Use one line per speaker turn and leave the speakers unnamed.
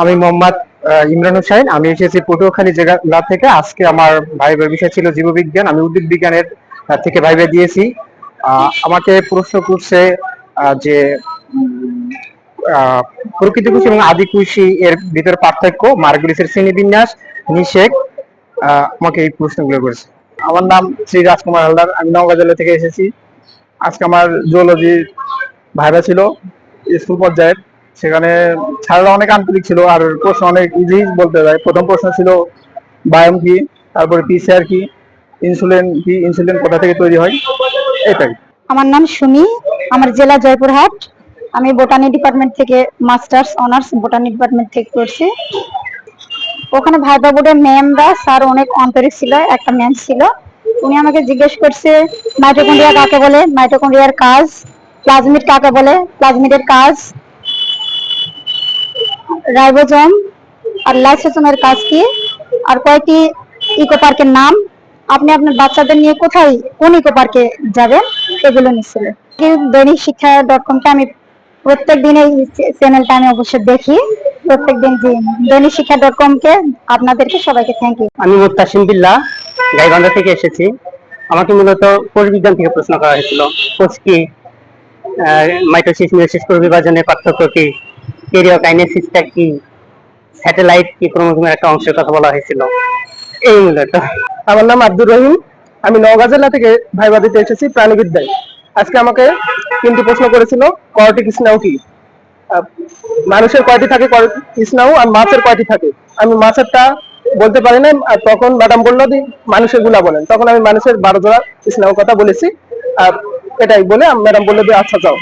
আমি মোহাম্মদ ইমরান হোসাইন আমি এসেছি পটুয়াখালী জেলা থেকে। আজকে আমার ভাইবার বিষয় ছিল জীববিজ্ঞান। আমি উদ্ভিদ বিজ্ঞানের থেকে ভাইবা দিয়েছি। আমাকে প্রশ্ন করছে যে প্রকৃতি কুশি এবং আদি কুশি এর ভিতরে পার্থক্য মার্গুলিসের শ্রেণীবিন্যাস নিষেক আমাকে এই প্রশ্নগুলো করেছে।
আমার নাম শ্রী রাজকুমার হালদার। আমি নওগাঁ জেলা থেকে এসেছি। আজকে আমার জুওলজি ভাইবা ছিল, স্কুল পর্যায়ের। সেখানে ছাড়ারা অনেক আন্তরিক ছিল, আর প্রশ্ন অনেক ইজি বলতে যায় প্রথম প্রশ্ন ছিল, বায়োম কি? তারপরে পিসিআর কি? ইনসুলিন কি? ইনসুলিন কোথা থেকে তৈরি হয়? এটাই।
আমার নাম সুমি, আমার জেলা জয়পুরহাট। আমি বোটানি ডিপার্টমেন্ট থেকে মাস্টার্স অনার্স বোটানি ডিপার্টমেন্ট থেকে করছি ওখানে ভাইবা বোর্ডের ম্যামরা স্যার অনেক আন্তরিক ছিল, একটা ম্যাম ছিল। উনি আমাকে জিজ্ঞেস করছে মাইটোকন্ড্রিয়া কাকে বলে? মাইটোকন্ড্রিয়ার কাজ প্লাজমিড কাকে বলে? প্লাজমিডের কাজ। রাইবোজোম আর লাইসোজোমের কাজ কি? আর কয়টি ইকো পার্কের নাম? আপনি আপনার বাচ্চাদের নিয়ে কোথায়, কোন ইকো পার্কে যাবেন? এগুলো নিচ্ছিল দৈনিক শিক্ষা ডট কমটা আমি প্রত্যেক দিন এই চ্যানেলটা আমি অবশ্যই দেখি। প্রত্যেক দিন যে দৈনিক শিক্ষা ডট কম কে আপনাদেরকে সবাইকে থ্যাংক ইউ
আমি মুত্তাসিম বিল্লাহ গাইবান্ধা থেকে এসেছি। আমাকে মূলত কোষ বিজ্ঞান থেকে প্রশ্ন করা হয়েছিল। কোষ কি মাইটোসিস মিওসিস বিভাজনের পার্থক্য কি? কেরিওকাইনেসিসটা কি? স্যাটেলাইট কি ক্রোমোজোমের একটা অংশের কথা বলা হয়েছিল? এই মূলত
আমার নাম আব্দুর রহিম। আমি নওগাঁ জেলা থেকে ভাইবা দিতে এসেছি প্রাণীবিদ্যায়। আজকে আমাকে তিনটি প্রশ্ন করেছিল করটিক স্নাউ কি? মানুষের কয়টি থাকে স্নাউ আর মাছের কয়টি থাকে? আমি মাছেরটা বলতে পারি না তখন ম্যাডাম বলল মানুষেরগুলা বলেন। তখন আমি মানুষের বারো জোড়া স্নাউ কথা বলেছি, আর এটাই বলে ম্যাডাম বলল যে আচ্ছা যাও।